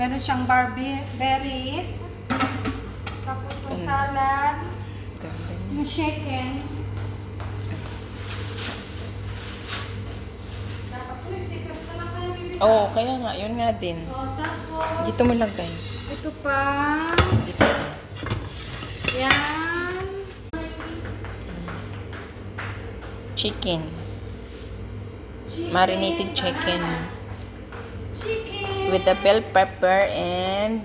Meron siyang barbie berries. Tapos po salad. Yung chicken. Dapat po yung secret na lang kayo. Oo, kaya nga, yun nga din. Oh, tapos, Dito mo lagay. ito pa. Dito. Yan. Chicken. Chicken. Marinated chicken. With the bell pepper and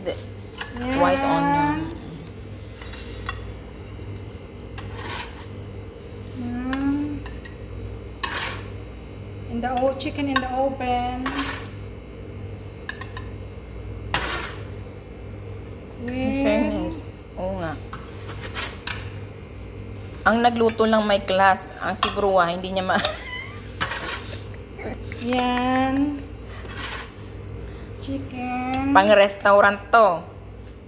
Yan. white onion. Mm. In the o chicken in the oven. In With fairness. Oo nga. Ang nagluto lang may class. Ang siguruha, hindi niya ma... Yan. Chicken. Pang restaurant to.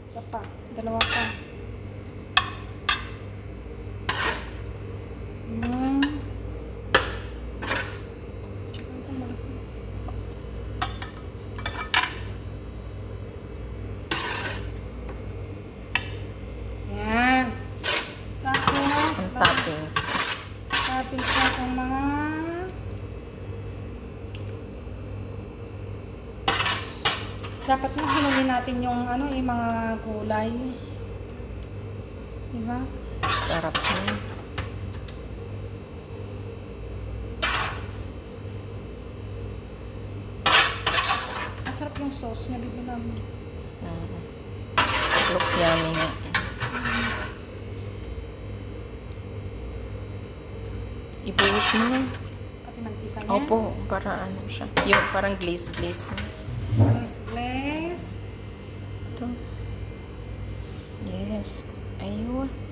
Isa pa. Dalawa pa. Yan. Chicken pa malaki. Yan. Tapos, Ang toppings. tapos na itong mga dapat na hinuli natin yung ano, yung mga gulay. Diba? Sarap niya. Masarap yung sauce niya, bigyan namin. Mm. Looks yummy nga. Ibuhos mo na. Pati mantika niya. Opo, para ano siya. Yung parang glaze-glaze na. Glaze, glaze. Ito. Yes. Ayun.